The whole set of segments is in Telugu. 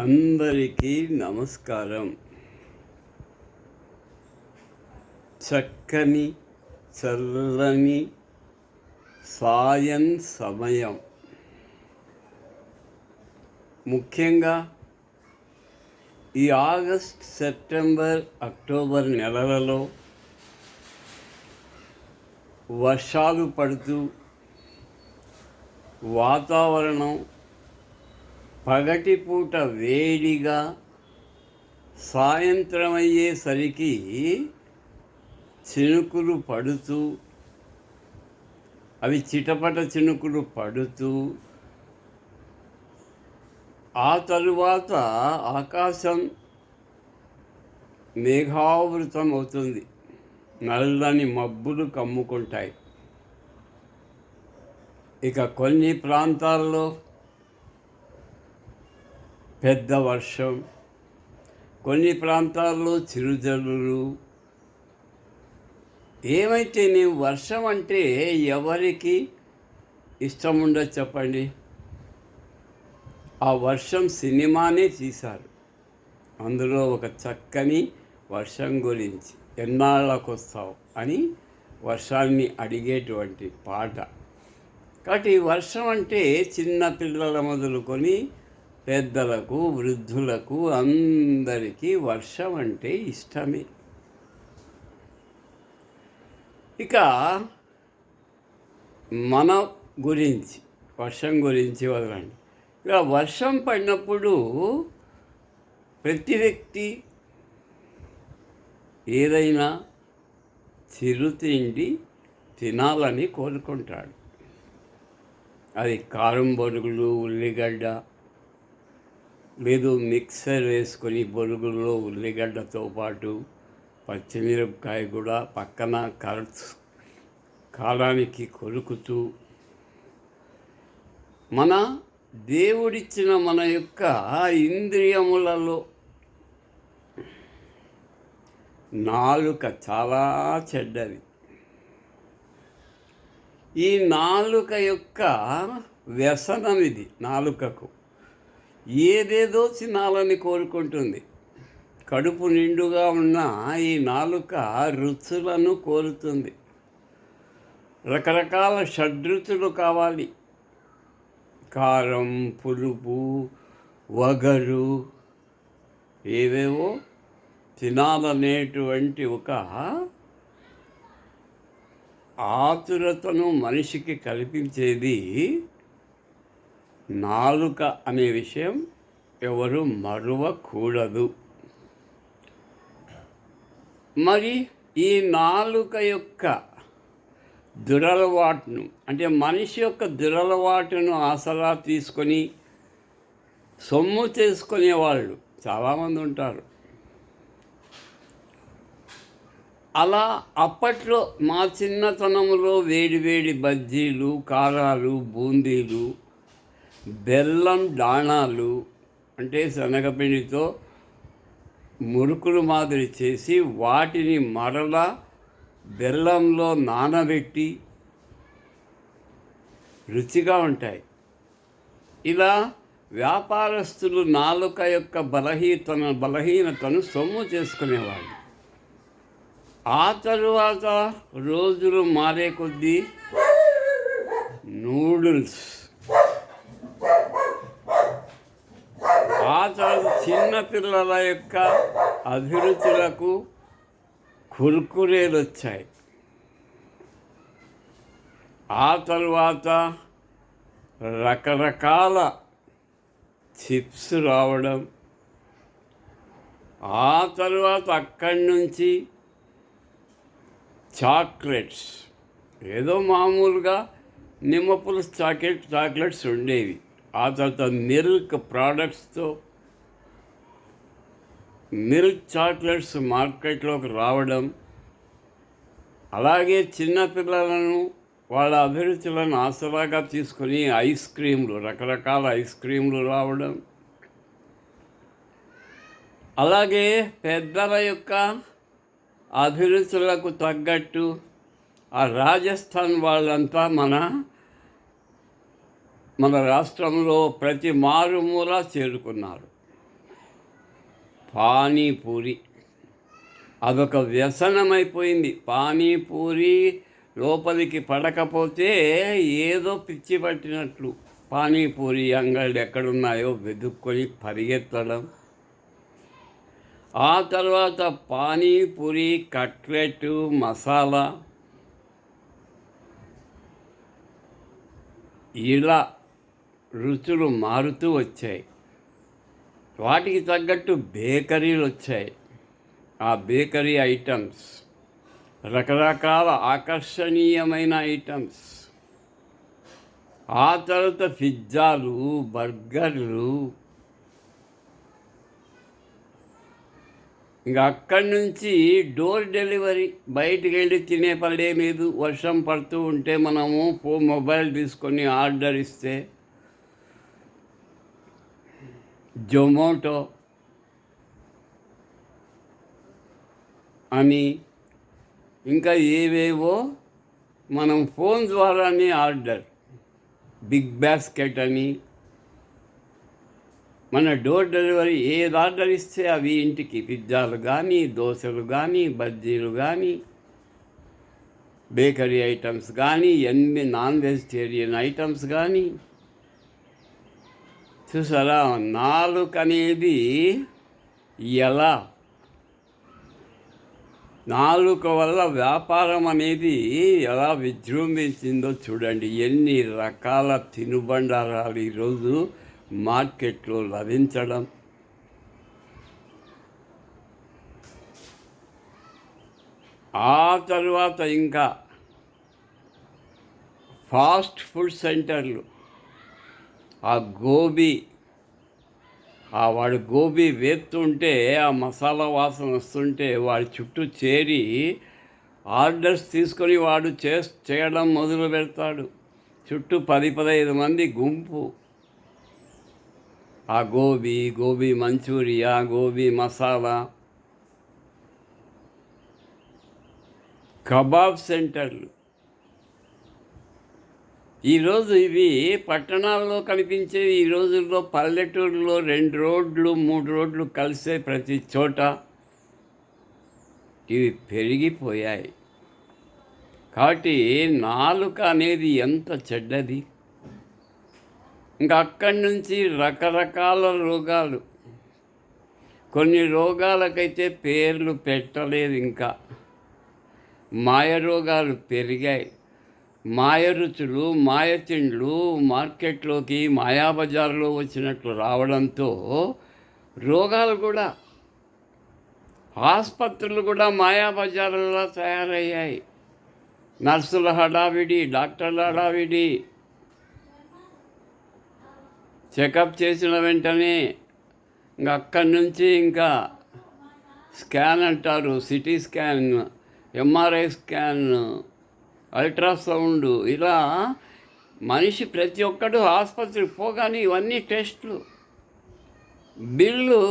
అందరికీ నమస్కారం. చక్కని చల్లని సాయం సమయం. ముఖ్యంగా ఈ ఆగస్ట్ సెప్టెంబర్ అక్టోబర్ నెలలలో వర్షాలు పడుతూ వాతావరణం పగటిపూట వేడిగా సాయంత్రం అయ్యేసరికి చినుకులు పడుతూ అవి చిటపట చినుకులు పడుతూ ఆ తరువాత ఆకాశం మేఘావృతం అవుతుంది నల్లని మబ్బులు కమ్ముకుంటాయి. ఇక కొన్ని ప్రాంతాల్లో పెద్ద వర్షం. కొన్ని ప్రాంతాల్లో చిరుజల్లులు. ఏమైతే నేను వర్షం అంటే ఎవరికి ఇష్టం ఉండదు చెప్పండి. ఆ వర్షం సినిమానే తీశారు. అందులో ఒక చక్కని వర్షం గురించి ఎన్నాళ్ళకు వస్తావు అని వర్షాన్ని అడిగేటువంటి పాట. కాబట్టి వర్షం అంటే చిన్న పిల్లల మొదలుకొని పెద్దలకు వృద్ధులకు అందరికీ వర్షం అంటే ఇష్టమే. ఇక మన గురించి వర్షం గురించి వదలండి. ఇక వర్షం పడినప్పుడు ప్రతి వ్యక్తి ఏదైనా చిరుతిండి తినాలని కోరుకుంటాడు. అది కారం బొరుగులు ఉల్లిగడ్డ లేదు మిక్సర్ వేసుకొని బొరుగుల్లో ఉల్లిగడ్డతో పాటు పచ్చిమిరపకాయ కూడా పక్కన కరచు కాలానికి కొరుకుతూ మన దేవుడిచ్చిన మన యొక్క ఇంద్రియములలో నాలుక చాలా చెడ్డది. ఈ నాలుక యొక్క వ్యసనం ఇది నాలుకకు. ఏదేదో తినాలని కోరుకుంటుంది. కడుపు నిండుగా ఉన్న ఈ నాలుక రుచులను కోరుతుంది. రకరకాల షడ్రుచులు కావాలి. కారం పులుపు వగరు ఏవేవో తినాలనేటువంటి ఒక ఆతురతను మనిషికి కల్పించేది నాలుక అనే విషయం ఎవరు మరువకూడదు. మరి ఈ నాలుక యొక్క దురలవాటును అంటే మనిషి యొక్క దురలవాటును ఆసరా తీసుకొని సొమ్ము చేసుకునే వాళ్ళు చాలామంది ఉంటారు. అలా అప్పట్లో మా చిన్నతనంలో వేడి వేడి బజ్జీలు కారాలు బూందీలు బెల్లం దాణాలు అంటే శనగపిండితో మురుకులు మాదిరి చేసి వాటిని మరలా బెల్లంలో నానబెట్టి రుచిగా ఉంటాయి. ఇలా వ్యాపారస్తులు నాలుక యొక్క బలహీతన బలహీనతను సొమ్ము చేసుకునేవాళ్ళు. ఆ తరువాత రోజులు మారే కొద్దీ నూడిల్స్ ఆ తర్వాత చిన్నపిల్లల యొక్క అభిరుచులకు కుర్కురేలు వచ్చాయి ఆ తరువాత రకరకాల చిప్స్ రావడం ఆ తర్వాత అక్కడి నుంచి చాక్లెట్స్ ఏదో మామూలుగా నిమ్మపులుసు చాక్లెట్ చాక్లెట్స్ ఉండేవి. ఆ తర్వాత మిల్క్ ప్రోడక్ట్స్తో మిల్క్ చాక్లెట్స్ మార్కెట్లోకి రావడం అలాగే చిన్నపిల్లలను వాళ్ళ అభిరుచులను ఆసరాగా తీసుకొని ఐస్ క్రీమ్లు రకరకాల ఐస్ క్రీమ్లు రావడం. అలాగే పెద్దల యొక్క అభిరుచులకు తగ్గట్టు ఆ రాజస్థాన్ వాళ్ళంతా మన మన రాష్ట్రంలో ప్రతి మారుమూల చేరుకున్నారు. పానీపూరి. అదొక వ్యసనమైపోయింది. పానీపూరి లోపలికి పడకపోతే ఏదో పిచ్చి పట్టినట్లు. పానీపూరి అంగళ్ళు ఎక్కడున్నాయో వెతుక్కొని పరిగెత్తడం. ఆ తర్వాత పానీపూరి కట్లెట్ మసాలా. ఇలా రుచులు మారుతూ వచ్చాయి. వాటికి తగ్గట్టు బేకరీలు వచ్చాయి. ఆ బేకరీ ఐటమ్స్ రకరకాల ఆకర్షణీయమైన ఐటమ్స్. ఆ తర్వాత పిజ్జాలు బర్గర్లు. ఇంకా అక్కడి నుంచి డోర్ డెలివరీ బయటికి వెళ్ళి తినే పడే లేదు. వర్షం పడుతూ ఉంటే మనము ఫో మొబైల్ తీసుకొని ఆర్డర్ ఇస్తే జొమాటో అని ఇంకా ఏవేవో మనం ఫోన్ ద్వారానే ఆర్డర్. బిగ్ బాస్కెట్ అని. మన డోర్ డెలివరీ ఏది ఆర్డర్ ఇస్తే అవి ఇంటికి పిజ్జాలు కానీ దోశలు కానీ బజ్జీలు కానీ బేకరీ ఐటమ్స్ కానీ ఎన్ని నాన్ వెజిటేరియన్ ఐటమ్స్ కానీ చూసారా? నాలుక అనేది ఎలా? నాలుక వల్ల వ్యాపారం అనేది ఎలా విజృంభించిందో చూడండి. ఎన్ని రకాల తినుబండారాలు ఈరోజు మార్కెట్లో లభించడం. ఆ తర్వాత ఇంకా ఫాస్ట్ ఫుడ్ సెంటర్లు. ఆ గోబీ ఆ వాడు గోబీ వేస్తుంటే ఆ మసాలా వాసన వస్తుంటే వాడి చుట్టూ చేరి ఆర్డర్స్ తీసుకొని వాడు చే చేయడం మొదలు పెడతాడు. చుట్టూ పది పదహైదు మంది గుంపు. ఆ గోబీ గోబీ మంచూరియా గోబీ మసాలా. కబాబ్ సెంటర్లు. ఈరోజు ఇవి పట్టణాల్లో కనిపించే ఈ రోజుల్లో పల్లెటూరులో రెండు రోడ్లు మూడు రోడ్లు కలిసే ప్రతి చోట ఇవి పెరిగిపోయాయి. కాబట్టి నాలుక అనేది ఎంత చెడ్డది. ఇంకా అక్కడి నుంచి రకరకాల రోగాలు. కొన్ని రోగాలకైతే పేర్లు పెట్టలేదు ఇంకా. మాయ రోగాలు పెరిగాయి. మాయ రుచులు మాయ తిండ్లు మార్కెట్లోకి మాయాబజార్లో వచ్చినట్లు రావడంతో రోగాలు కూడా ఆసుపత్రులు కూడా మాయాబజార్లలో తయారయ్యాయి. నర్సుల హడావిడి డాక్టర్ల హడావిడి. చెకప్ చేసిన వెంటనే ఇంకా అక్కడి నుంచి ఇంకా స్కాన్ అంటారు CT scan MRI scan. Ultrasound ఇలా మనిషి ప్రతి ఒక్కడు ఆసుపత్రికి పోగానే ఇవన్నీ టెస్టులు. బిల్లు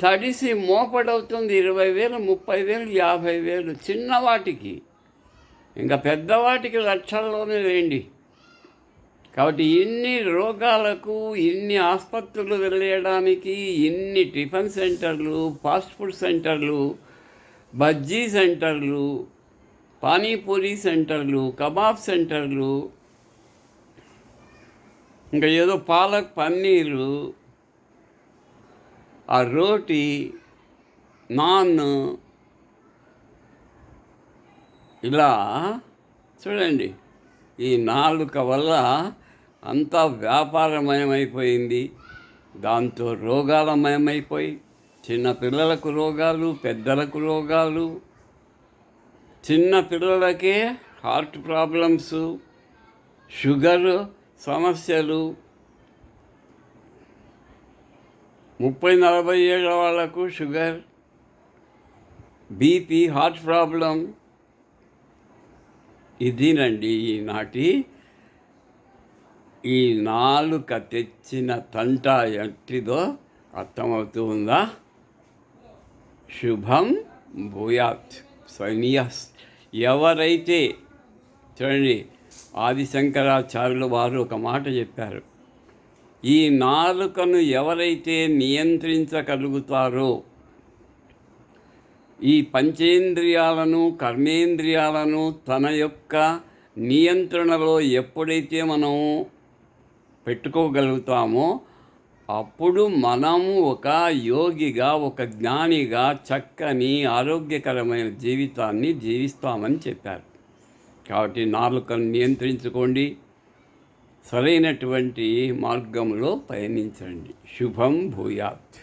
తడిసి మోపడవుతుంది ఇరవై వేలు ముప్పై వేలు యాభై వేలు చిన్నవాటికి ఇంకా పెద్దవాటికి లక్షల్లోనే వేయండి. కాబట్టి ఇన్ని రోగాలకు ఇన్ని ఆసుపత్రులు వెళ్ళడానికి ఇన్ని టిఫిన్ సెంటర్లు ఫాస్ట్ ఫుడ్ సెంటర్లు బజ్జీ సెంటర్లు పానీపూరి సెంటర్లు కబాబ్ సెంటర్లు ఇంకా ఏదో పాలక్ పన్నీరు ఆ రోటీ నాన్ ఇలా చూడండి. ఈ నాలుక వల్ల అంతా వ్యాపారమయమైపోయింది. దాంతో రోగాలమయమైపోయి చిన్న పిల్లలకు రోగాలు పెద్దలకు రోగాలు చిన్న పిల్లలకే హార్ట్ ప్రాబ్లమ్స్ షుగర్ సమస్యలు. ముప్పై నలభై ఏళ్ళ వాళ్ళకు షుగర్ బీపీ హార్ట్ ప్రాబ్లం. ఇదినండి ఈనాటి ఈ నాలుక తెచ్చిన తంట ఎట్టిదో అర్థమవుతూ ఉందా? శుభం భూయాత్. స్వనీయస్ ఎవరైతే చూడండి ఆదిశంకరాచార్యుల వారు ఒక మాట చెప్పారు. ఈ నాలుకను ఎవరైతే నియంత్రించగలుగుతారో ఈ పంచేంద్రియాలను కర్మేంద్రియాలను తన యొక్క నియంత్రణలో ఎప్పుడైతే మనం పెట్టుకోగలుగుతామో అప్పుడు మనము ఒక యోగిగా ఒక జ్ఞానిగా చక్కని ఆరోగ్యకరమైన జీవితాన్ని జీవిస్తామని చెప్పారు. కాబట్టి నాలుకను నియంత్రించుకోండి. సరైనటువంటి మార్గంలో పయనించండి. శుభం భూయాత్.